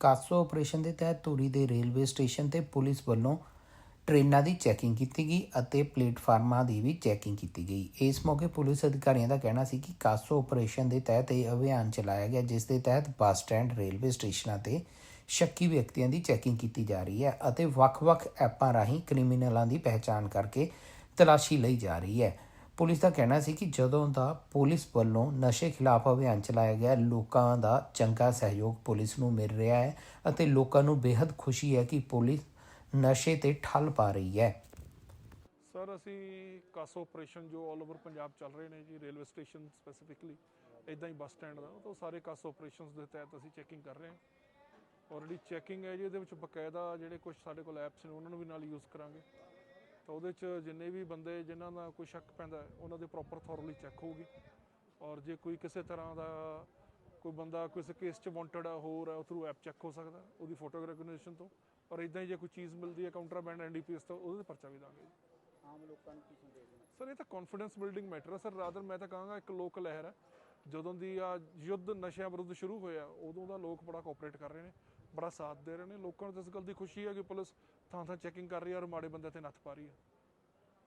CASO operation ਦੇ ਤਹਿਤ ਧੂਰੀ ਦੇ ਰੇਲਵੇ ਸਟੇਸ਼ਨ ਤੇ ਪੁਲਿਸ ਵੱਲੋਂ ਟ੍ਰੇਨਾਂ ਦੀ ਚੈਕਿੰਗ ਕੀਤੀ ਗਈ ਅਤੇ ਪਲੇਟਫਾਰਮਾਂ ਦੀ ਵੀ ਚੈਕਿੰਗ ਕੀਤੀ ਗਈ। ਇਸ ਮੌਕੇ ਪੁਲਿਸ ਅਧਿਕਾਰੀਆਂ ਦਾ ਕਹਿਣਾ ਸੀ ਕਿ ਕਾਸੋ ਆਪਰੇਸ਼ਨ ਦੇ ਤਹਿਤ ਇਹ ਅਭਿਆਨ ਚਲਾਇਆ ਗਿਆ, ਜਿਸ ਦੇ ਤਹਿਤ ਬੱਸ ਸਟੈਂਡ, ਰੇਲਵੇ ਸਟੇਸ਼ਨਾਂ ਤੇ ਸ਼ੱਕੀ ਵਿਅਕਤੀਆਂ ਦੀ ਚੈਕਿੰਗ ਕੀਤੀ ਜਾ ਰਹੀ ਹੈ ਅਤੇ ਵੱਖ-ਵੱਖ ਐਪਾਂ ਰਾਹੀਂ ਕ੍ਰਿਮੀਨਲਾਂ ਦੀ ਪਹਿਚਾਣ ਕਰਕੇ ਤਲਾਸ਼ੀ ਲਈ ਜਾ ਰਹੀ ਹੈ। ਪੁਲਿਸ ਦਾ ਕਹਿਣਾ ਸੀ ਕਿ ਜਦੋਂ ਦਾ ਪੁਲਿਸ ਵੱਲੋਂ ਨਸ਼ੇ ਖਿਲਾਫ ਅਭਿਆਨ ਚਲਾਇਆ ਗਿਆ, ਲੋਕਾਂ ਦਾ ਚੰਗਾ ਸਹਿਯੋਗ ਪੁਲਿਸ ਨੂੰ ਮਿਲ ਰਿਹਾ ਹੈ ਅਤੇ ਲੋਕਾਂ ਨੂੰ ਬੇहद ਖੁਸ਼ੀ ਹੈ ਕਿ ਪੁਲਿਸ ਨਸ਼ੇ ਤੇ ਠੱਲ ਪਾ ਰਹੀ ਹੈ। ਸਰ, ਅਸੀਂ ਕਾਸੋ ਆਪਰੇਸ਼ਨ ਜੋ ਆਲ ਓਵਰ ਪੰਜਾਬ ਚੱਲ ਰਹੇ ਨੇ ਜੀ, ਰੇਲਵੇ ਸਟੇਸ਼ਨ ਸਪੈਸੀਫਿਕਲੀ ਇਦਾਂ ਹੀ ਬੱਸ ਸਟੈਂਡ ਦਾ ਤਾਂ ਉਹ ਸਾਰੇ ਕਾਸੋ ਆਪਰੇਸ਼ਨਸ ਦੇ ਤਹਿਤ ਅਸੀਂ ਚੈਕਿੰਗ ਕਰ ਰਹੇ ਹਾਂ। ਆਲਰੇਡੀ ਚੈਕਿੰਗ ਹੈ ਜੀ, ਇਹਦੇ ਵਿੱਚ ਬਕਾਇਦਾ ਜਿਹੜੇ ਕੁਝ ਸਾਡੇ ਕੋਲ ਐਪਸ ਨੇ, ਉਹਨਾਂ ਨੂੰ ਵੀ ਨਾਲ ਯੂਜ਼ ਕਰਾਂਗੇ। ਤਾਂ ਉਹਦੇ 'ਚ ਜਿੰਨੇ ਵੀ ਬੰਦੇ ਜਿਨ੍ਹਾਂ ਦਾ ਕੋਈ ਸ਼ੱਕ ਪੈਂਦਾ ਉਹਨਾਂ ਦੇ ਪ੍ਰੋਪਰ ਥੋਰਲੀ ਚੈੱਕ ਹੋਊਗੀ। ਔਰ ਜੇ ਕੋਈ ਕਿਸੇ ਤਰ੍ਹਾਂ ਦਾ ਕੋਈ ਬੰਦਾ ਕਿਸੇ ਕੇਸ 'ਚ ਵਾਂਟਡ ਆ ਹੋਰ ਹੈ ਉਹ ਥਰੂ ਐਪ ਚੈੱਕ ਹੋ ਸਕਦਾ ਉਹਦੀ ਫੋਟੋ ਰੈਕਗਨੀਸ਼ਨ ਤੋਂ। ਔਰ ਇਦਾਂ ਹੀ ਜੇ ਕੋਈ ਚੀਜ਼ ਮਿਲਦੀ ਹੈ ਕਾਊਂਟਰਾਬੈਂਡ ਐਨਡੀਪੀਐਸ ਤੋਂ ਉਹਦੇ ਤੇ ਪਰਚਾ ਵੀ ਦਾਂਗੇ ਆਮ ਲੋਕਾਂ ਨੂੰ ਕੀ ਸੰਦੇਸ਼ ਦੇਣਾ ਸਰ ਇਹ ਤਾਂ ਕੌਨਫੀਡੈਂਸ ਬਿਲਡਿੰਗ ਮੈਟਰ ਹੈ ਸਰ ਰਾਦਰ ਮੈਂ ਤਾਂ ਕਹਾਂਗਾ ਇੱਕ ਲੋਕ ਲਹਿਰ ਹੈ ਜਦੋਂ ਦੀ ਆ ਯੁੱਧ ਨਸ਼ਿਆਂ ਵਿਰੁੱਧ ਸ਼ੁਰੂ ਹੋਇਆ ਉਦੋਂ ਦਾ ਲੋਕ ਬੜਾ ਕੋਆਪਰੇਟ ਕਰ ਰਹੇ ਨੇ। ਬੜਾ ਸਾਥ ਦੇ ਰਹੇ ਨੇ। ਲੋਕਾਂ ਨੂੰ ਤਾਂ ਇਸ ਗੱਲ ਦੀ ਖੁਸ਼ੀ ਹੈ ਕਿ ਪੁਲਿਸ ਥਾਂ ਥਾਂ ਚੈਕਿੰਗ ਕਰ ਰਹੀ ਹੈ ਔਰ ਮਾੜੇ ਬੰਦੇ ਤੇ ਨੱਥ ਪਾ ਰਹੀ ਹੈ।